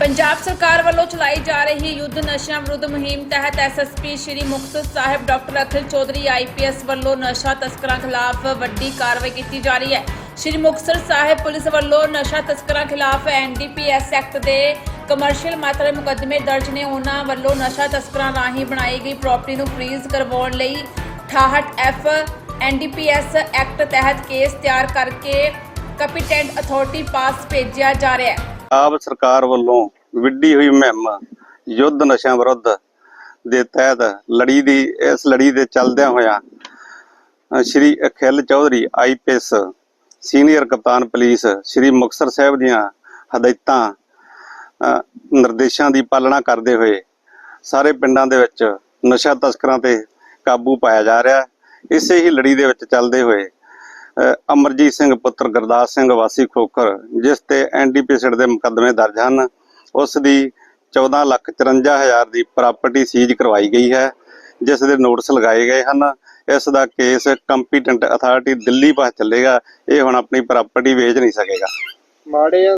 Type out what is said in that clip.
ਪੰਜਾਬ ਸਰਕਾਰ ਵੱਲੋਂ ਚਲਾਈ ਜਾ ਰਹੀ ਯੁੱਧ ਨਸ਼ਿਆਂ ਵਿਰੁੱਧ ਮੁਹਿੰਮ ਤਹਿਤ SSP Sri Muktsar Sahib doctor Akhil Chaudhary IPS ਵੱਲੋਂ ਨਸ਼ਾ ਤਸਕਰਾਂ ਖਿਲਾਫ ਵੱਡੀ ਕਾਰਵਾਈ ਕੀਤੀ ਜਾ ਰਹੀ ਹੈ। ਸ਼੍ਰੀ ਮੁਕਤਸਰ ਸਾਹਿਬ ਪੁਲਿਸ ਵੱਲੋਂ ਨਸ਼ਾ ਤਸਕਰਾਂ ਖਿਲਾਫ ਐਨਡੀਪੀਐਸ ਐਕਟ ਦੇ ਕਮਰਸ਼ੀਅਲ ਮਾਤਰਾ ਮੁਕੱਦਮੇ ਦਰਜ ਨੇ। ਉਹਨਾਂ ਵੱਲੋਂ ਨਸ਼ਾ ਤਸਕਰਾਂ ਰਾਹੀਂ ਬਣਾਈ ਗਈ ਪ੍ਰਾਪਰਟੀ ਨੂੰ ਫ੍ਰੀਜ਼ ਕਰਵਾਉਣ ਲਈ 68 ਐਫ ਐਨਡੀਪੀਐਸ ਐਕਟ ਤਹਿਤ ਕੇਸ ਤਿਆਰ ਕਰਕੇ ਕੰਪੀਟੈਂਟ ਅਥਾਰਟੀ ਪਾਸ ਭੇਜਿਆ ਜਾ ਰਿਹਾ ਹੈ। ਪੰਜਾਬ ਸਰਕਾਰ ਵੱਲੋਂ ਵਿੱਢੀ ਹੋਈ ਮੁਹਿੰਮ ਯੁੱਧ ਨਸ਼ਿਆਂ ਵਿਰੁੱਧ ਦੇ ਤਹਿਤ ਲੜੀ ਦੀ, ਇਸ ਲੜੀ ਦੇ ਚੱਲਦਿਆਂ ਹੋਇਆਂ ਸ਼੍ਰੀ ਅਖਿਲ ਚੌਧਰੀ ਆਈਪੀਐਸ ਸੀਨੀਅਰ ਕਪਤਾਨ ਪੁਲਿਸ ਸ਼੍ਰੀ ਮੁਕਤਸਰ ਸਾਹਿਬ ਦੀਆਂ ਹਦਾਇਤਾਂ ਨਿਰਦੇਸ਼ਾਂ ਦੀ ਪਾਲਣਾ ਕਰਦੇ ਹੋਏ ਸਾਰੇ ਪਿੰਡਾਂ ਦੇ ਵਿੱਚ ਨਸ਼ਾ ਤਸਕਰਾਂ ਤੇ ਕਾਬੂ ਪਾਇਆ ਜਾ ਰਿਹਾ। ਇਸੇ ਹੀ ਲੜੀ ਦੇ ਵਿੱਚ ਚੱਲਦੇ ਹੋਏ ਅਮਰਜੀਤ ਸਿੰਘ ਪੁੱਤਰ ਗੁਰਦਾਸ ਸਿੰਘ ਵਾਸੀ ਖੋਖਰ, ਜਿਸ ਤੇ ਐਨਡੀਪੀਐਸ ਦੇ ਮੁਕੱਦਮੇ ਦਰਜ ਹਨ, ਉਸ ਦੀ 14 ਲੱਖ 54 ਹਜ਼ਾਰ ਦੀ ਪ੍ਰਾਪਰਟੀ ਸੀਜ਼ ਕਰਵਾਈ ਗਈ ਹੈ, ਜਿਸ ਦੇ ਨੋਟਿਸ ਲਗਾਏ ਗਏ ਹਨ। ਇਸ ਦਾ ਕੇਸ ਕੰਪੀਟੈਂਟ ਅਥਾਰਟੀ ਦਿੱਲੀ ਪਾਸ ਚੱਲੇਗਾ, ਇਹ ਹੁਣ ਆਪਣੀ ਪ੍ਰਾਪਰਟੀ ਵੇਚ ਨਹੀਂ ਸਕੇਗਾ। ਮਾੜੇ